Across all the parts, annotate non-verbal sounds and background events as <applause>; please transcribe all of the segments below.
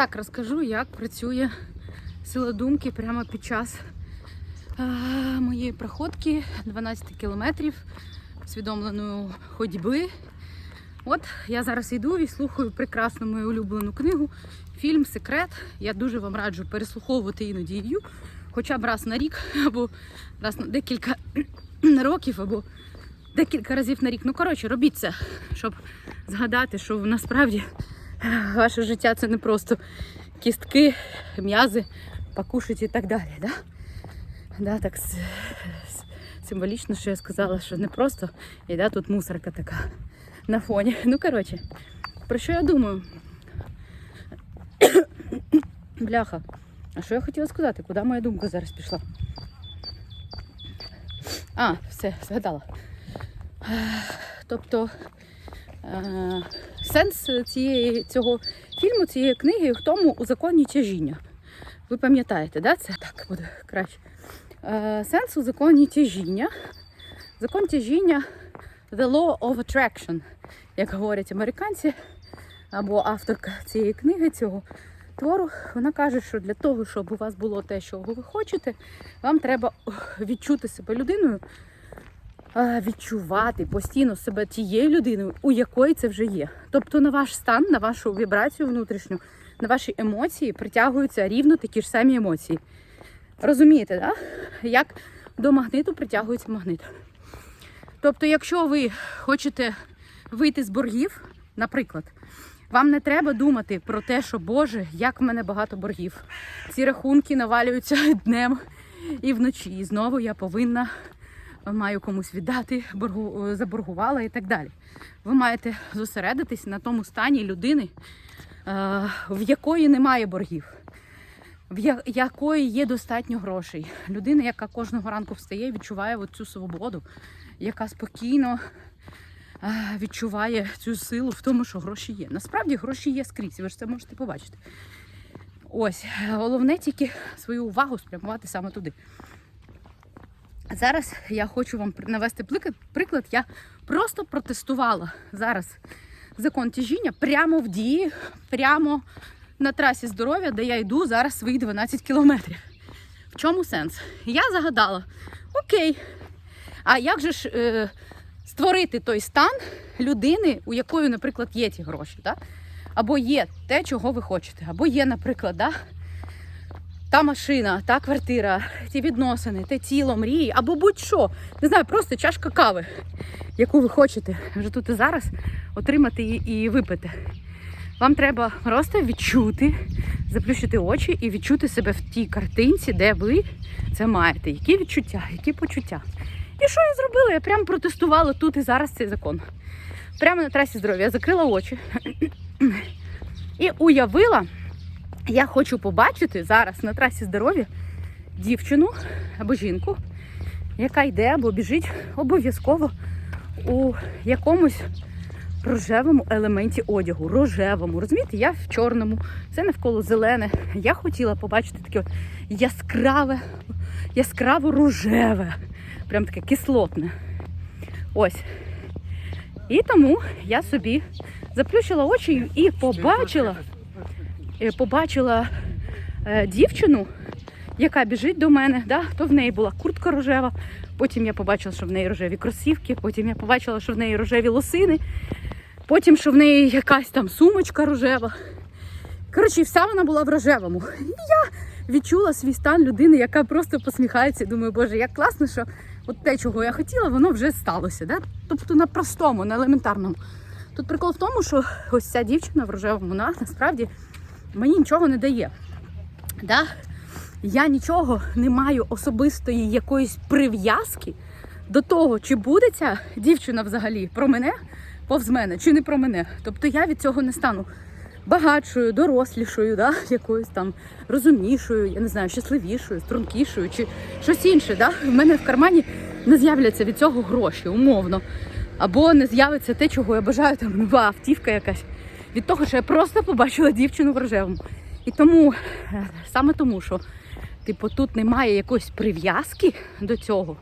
Так, розкажу, як працює сила думки прямо під час а, моєї проходки 12 кілометрів усвідомленої ходьби. От я зараз йду і слухаю прекрасну мою улюблену книгу, фільм Секрет. Я дуже вам раджу переслуховувати іноді її, хоча б раз на рік, або раз на декілька <clears throat> років, або декілька разів на рік. Ну, коротше, робіть це, щоб згадати, що насправді ваше життя це не просто кістки, м'язи, покушать і так далі. Да? Да, так с- с- символічно, що я сказала, що не просто і да, тут мусорка така на фоні. Ну, коротше, про що я думаю? <coughs> Бляха. А що я хотіла сказати? Куди моя думка зараз пішла? А, все, згадала. Тобто е, Сенс цієї, цього фільму, цієї книги в тому у законі тяжіння. Ви пам'ятаєте, да? це так буде краще. Е, сенс у законі тяжіння. Закон тяжіння The Law of Attraction, як говорять американці, або авторка цієї книги, цього твору, вона каже, що для того, щоб у вас було те, що ви хочете, вам треба відчути себе людиною, відчувати постійно себе тією людиною, у якої це вже є. Тобто на ваш стан, на вашу вібрацію внутрішню, на ваші емоції притягуються рівно такі ж самі емоції. Розумієте, да? як до магниту притягується магнит. Тобто, якщо ви хочете вийти з боргів, наприклад, вам не треба думати про те, що Боже, як в мене багато боргів. Ці рахунки навалюються <laughs> днем і вночі. І знову я повинна маю комусь віддати, боргу, е, заборгувала і так далі. Ви маєте зосередитись на тому стані людини, е, в якої немає боргів, в якої є достатньо грошей. Людина, яка кожного ранку встає і відчуває цю свободу, яка спокійно е, відчуває цю силу в тому, що гроші є. Насправді гроші є скрізь, ви ж це можете побачити. Ось, головне тільки свою увагу спрямувати саме туди. Зараз я хочу вам навести приклад. Я просто протестувала зараз закон тяжіння прямо в дії, прямо на трасі здоров'я, де я йду зараз свої 12 кілометрів. В чому сенс? Я загадала: окей, а як же ж е, створити той стан людини, у якої, наприклад, є ті гроші, да? або є те, чого ви хочете, або є, наприклад, да? Та машина, та квартира, ті відносини, те тіло, мрії, або будь-що. Не знаю, просто чашка кави, яку ви хочете вже тут і зараз отримати і, і випити. Вам треба просто відчути, заплющити очі і відчути себе в тій картинці, де ви це маєте. Які відчуття, які почуття. І що я зробила? Я прямо протестувала тут і зараз цей закон. Прямо на трасі здоров'я. Закрила очі <clears throat> і уявила, я хочу побачити зараз на трасі здоров'я дівчину або жінку, яка йде або біжить обов'язково у якомусь рожевому елементі одягу. Рожевому. Розумієте, я в чорному, це навколо зелене. Я хотіла побачити таке от яскраве, яскраво рожеве, прям таке кислотне. Ось. І тому я собі заплющила очі і побачила побачила е, дівчину, яка біжить до мене. Да? То в неї була куртка рожева, потім я побачила, що в неї рожеві кросівки, потім я побачила, що в неї рожеві лосини, потім, що в неї якась там сумочка рожева. Коротше, вся вона була в рожевому. І я відчула свій стан людини, яка просто посміхається думаю, боже, як класно, що от те, чого я хотіла, воно вже сталося. Да? Тобто на простому, на елементарному. Тут прикол в тому, що ось ця дівчина в рожевому, вона насправді мені нічого не дає. Да? Я нічого не маю особистої якоїсь прив'язки до того, чи буде ця дівчина взагалі про мене, повз мене, чи не про мене. Тобто я від цього не стану багатшою, дорослішою, да? якоюсь там розумнішою, я не знаю, щасливішою, стрункішою чи щось інше. Да? В мене в кармані не з'являться від цього гроші, умовно. Або не з'явиться те, чого я бажаю, там нова автівка якась. Від того, що я просто побачила дівчину в рожевому. І тому, е, саме тому, що типу, тут немає якоїсь прив'язки до цього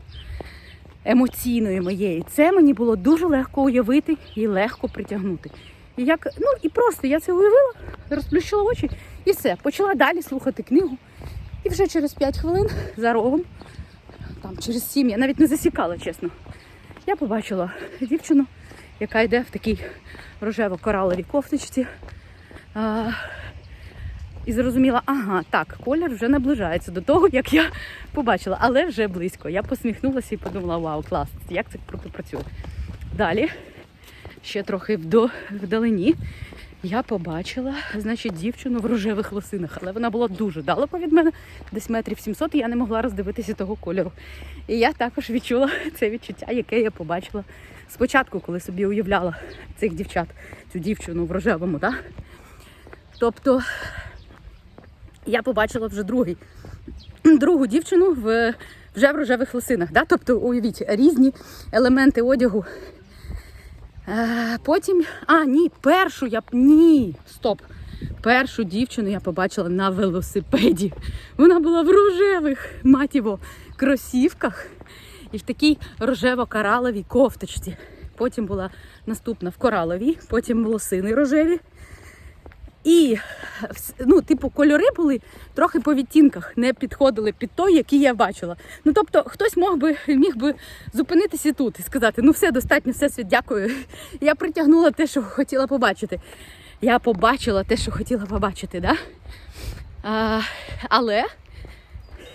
емоційної моєї, це мені було дуже легко уявити і легко притягнути. І як, ну і просто я це уявила, розплющила очі і все. Почала далі слухати книгу. І вже через 5 хвилин за рогом, там через 7, я навіть не засікала, чесно. Я побачила дівчину, яка йде в такій рожево-кораловій кофточці. А, і зрозуміла, ага, так, колір вже наближається до того, як я побачила, але вже близько. Я посміхнулася і подумала, вау, клас, як це круто працює. Далі, ще трохи вдалині, я побачила, значить, дівчину в рожевих лосинах, але вона була дуже далеко від мене, десь метрів 700, і я не могла роздивитися того кольору. І я також відчула <laughs> це відчуття, яке я побачила спочатку, коли собі уявляла цих дівчат, цю дівчину в рожевому. Да? Тобто я побачила вже другий, <clears throat> другу дівчину в, вже в рожевих лосинах. Да? Тобто, уявіть, різні елементи одягу. Е, потім, а, ні, першу я ні, стоп. Першу дівчину я побачила на велосипеді. Вона була в рожевих матіво кросівках і в такій рожево-кораловій кофточці. Потім була наступна в кораловій, потім волосини рожеві. І ну, типу, кольори були трохи по відтінках, не підходили під той, який я бачила. Ну тобто, хтось мог би міг би зупинитися тут і сказати: ну все достатньо, все світ, дякую. <laughs> Я притягнула те, що хотіла побачити. Я побачила те, що хотіла побачити, да? а, але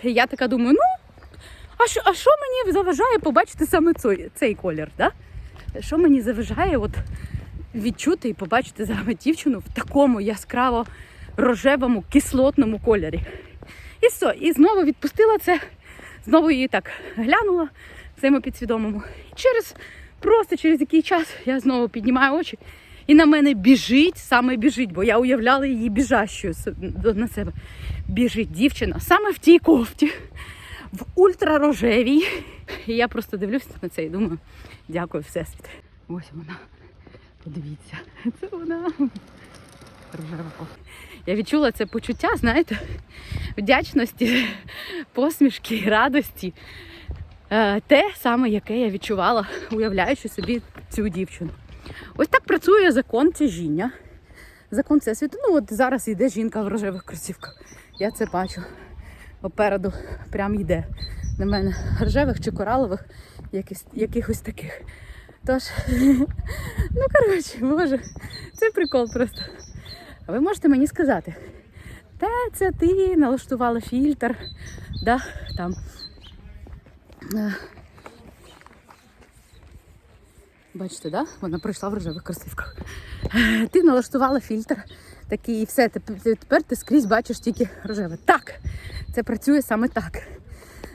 я така думаю, ну, а що, а що мені заважає побачити саме цей, цей колір? Да? Що мені заважає от, відчути і побачити саме дівчину в такому яскраво рожевому кислотному кольорі. І все, і знову відпустила це, знову її так глянула своєму підсвідомому. І через просто через який час я знову піднімаю очі. І на мене біжить, саме біжить, бо я уявляла її біжащою на себе. Біжить дівчина саме в тій кофті, в ультрарожевій. І я просто дивлюся на це і думаю, дякую, Всесвіт. Ось вона. Подивіться, <laughs> це вона. Я відчула це почуття, знаєте, вдячності, посмішки, радості. Е, Те саме, яке я відчувала, уявляючи собі цю дівчину. Ось так працює закон тяжіння. Закон всесвіту. Ну, от зараз йде жінка в рожевих кросівках. Я це бачу. Попереду прям йде на мене рожевих чи коралових, якихось таких. Тож, <laughs> ну коротше, боже, це прикол просто. Ви можете мені сказати, та це ти налаштувала фільтр, да, там. е, Бачите, да? Вона пройшла в рожевих кросівках. Е, Ти налаштувала фільтр такий, і все, тепер ти скрізь бачиш тільки рожеве. Так, це працює саме так.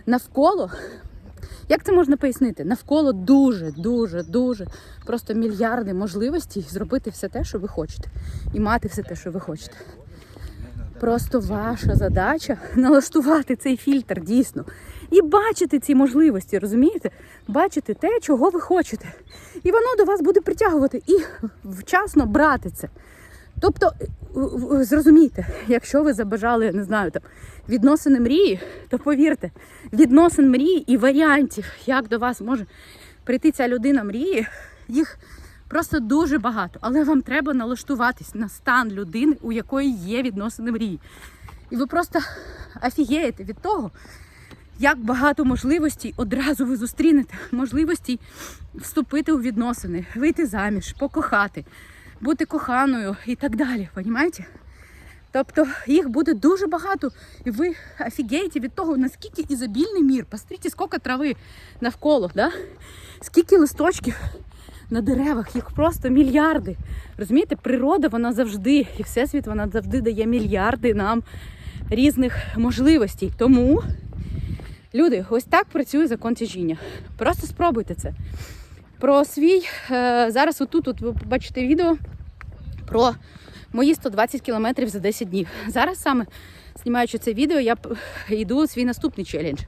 Навколо, як це можна пояснити? Навколо дуже, дуже, дуже просто мільярди можливостей зробити все те, що ви хочете, і мати все те, що ви хочете. Просто ваша задача <laughs> налаштувати цей фільтр дійсно і бачити ці можливості, розумієте? Бачити те, чого ви хочете. І воно до вас буде притягувати і вчасно брати це. Тобто, е, зрозумійте, якщо ви забажали, не знаю, там відносини мрії, то повірте, відносин мрії і варіантів, як до вас може прийти ця людина мрії, їх просто дуже багато. Але вам треба налаштуватись на стан людини, у якої є відносини мрії. І ви просто офігієте від того, як багато можливостей одразу ви зустрінете. Можливостей вступити у відносини, вийти заміж, покохати, бути коханою і так далі. Понімаєте? Тобто їх буде дуже багато, і ви офігієте від того, наскільки ізобільний мір. Посмотрите, скільки трави навколо, да? скільки листочків на деревах, їх просто мільярди. Розумієте, природа вона завжди, і всесвіт вона завжди дає мільярди нам різних можливостей. Тому, люди, ось так працює закон тяжіння. Просто спробуйте це. Про свій е, зараз отут от ви побачите відео про мої 120 кілометрів за 10 днів. Зараз саме знімаючи це відео, я йду свій наступний челендж.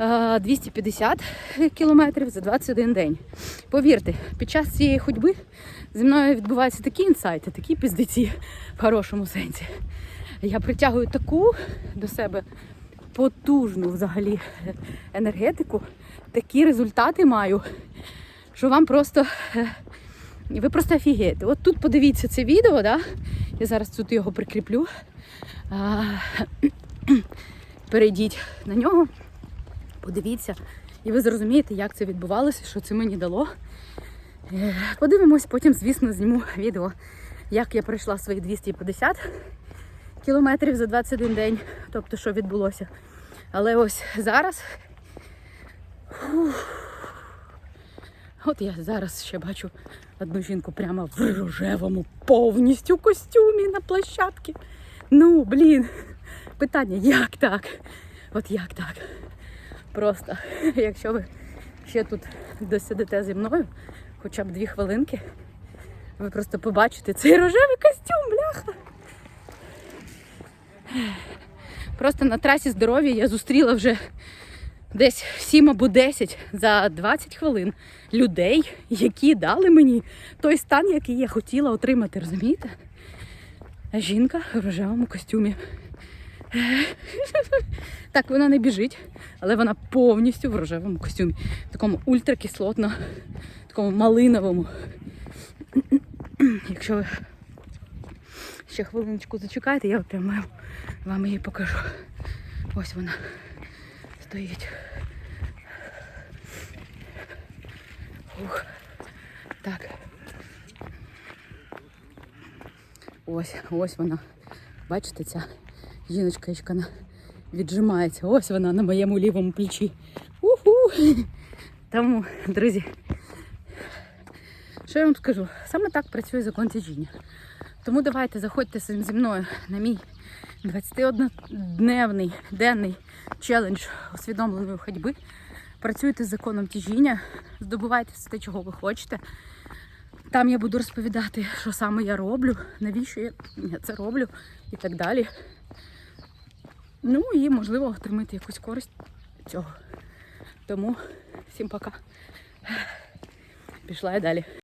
Е, 250 кілометрів за 21 день. Повірте, під час цієї ходьби зі мною відбуваються такі інсайти, такі піздеці в хорошому сенсі. Я притягую таку до себе потужну взагалі енергетику, такі результати маю, що вам просто е, ви просто офігієте. От тут подивіться це відео, да? я зараз тут його прикріплю. Перейдіть на нього, подивіться, і ви зрозумієте, як це відбувалося, що це мені дало. Е, Подивимось, потім, звісно, зніму відео, як я пройшла свої 250 кілометрів за 21 день, тобто що відбулося. Але ось зараз. От я зараз ще бачу одну жінку прямо в рожевому повністю костюмі на площадці. Ну, блін, питання, як так? От як так? Просто, якщо ви ще тут досидите зі мною, хоча б дві хвилинки, ви просто побачите цей рожевий костюм, бляха. Просто на трасі здоров'я я зустріла вже десь 7 або 10 за 20 хвилин людей, які дали мені той стан, який я хотіла отримати, розумієте? Жінка в рожевому костюмі. <laughs> Так, вона не біжить, але вона повністю в рожевому костюмі. Такому ультракислотно, такому малиновому. <clears throat> Якщо ви ще хвилиночку зачекаєте, я прямо вам її покажу. Ось вона стоїть. Ух. Так. Ось, ось вона. Бачите, ця жіночка вона віджимається. Ось вона на моєму лівому плечі. Уху! Тому, друзі, що я вам скажу? Саме так працює закон тяжіння. Тому давайте заходьте зі мною на мій 21-дневний денний челендж усвідомленої ходьби. Працюйте з законом тяжіння, здобувайте все те, чого ви хочете. Там я буду розповідати, що саме я роблю, навіщо я це роблю і так далі. Ну і можливо отримати якусь користь цього. Тому всім пока. Пішла я далі.